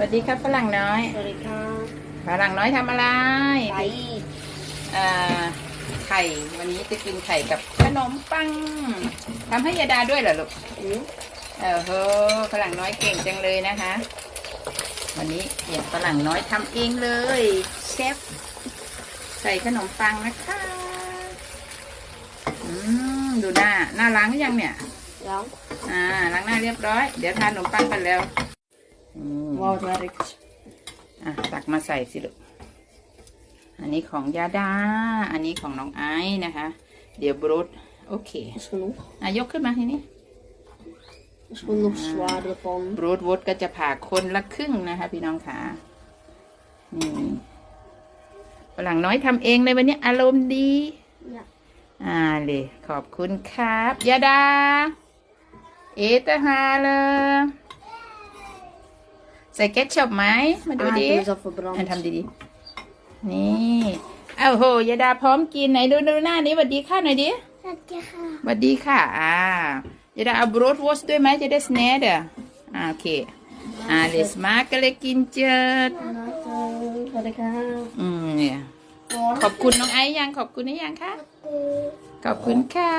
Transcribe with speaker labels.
Speaker 1: วัสดีครับฝรั่งน้อย
Speaker 2: สวัสดีครับ
Speaker 1: ฝรั่งน้อยทำอะไร
Speaker 2: ไป
Speaker 1: อ่าไข่ วันนี้จะกินไข่กับขนมปังทำให้ยาดาด้วยเหรอลูก
Speaker 2: อืม
Speaker 1: เออโหฝรั่งน้อยเก่งจังเลยนะคะ วันนี้เดี๋ยวฝรั่งน้อยทำเองเลยเชฟใส่ขนมปังนะคะอืมดูหน้าหน้าล้างหรือยังเนี่ย
Speaker 2: แล้ว
Speaker 1: อ่าล้างหน้าเรียบร้อย เดี๋ยวทานขนมปังกันแล้ว อืม
Speaker 2: วอลเวอร์ก
Speaker 1: อะตักมาใส่สิลูก อันนี้ของยาดา อันนี้ของน้องไอซ์นะคะ เดี๋ยวบรูดโอเค
Speaker 2: is genoeg
Speaker 1: อะยกขึ้นมาทีนี้
Speaker 2: is gewoon nog zwaarder pan
Speaker 1: บรูดวูดก็จะผ่าคนละครึ่งนะคะ พี่น้องค่ะนี่ฝรั่งน้อยทำเองเลยวันนี้อารมณ์ดี
Speaker 2: ja
Speaker 1: อ่าเลยขอบคุณครับยาดา เอตฮาเลยใส่เกตช็อปไหมมาดู
Speaker 2: ah,
Speaker 1: ดิ
Speaker 2: ik ben zelf
Speaker 1: อัน
Speaker 2: verbrand
Speaker 1: ทำดีๆนี่เอ้าโหยาดาพร้อมกินไหนดูดูหน้านี้หวัดดีค่ะหน่อยดิ
Speaker 2: สวัสดีค่ะ
Speaker 1: หวัดดีค่ะอ่ายาดาเอาบรอดวอสด้วยไหมจะได้สแนดอะอ่าโอเคอ่าเลสมาก็เลยกินเจิด
Speaker 2: สวัสดีค่ะ
Speaker 1: อืมเนี่ยขอบคุณน้องไอซ์ยังขอบคุณหรือยังคะขอบคุณค่ะ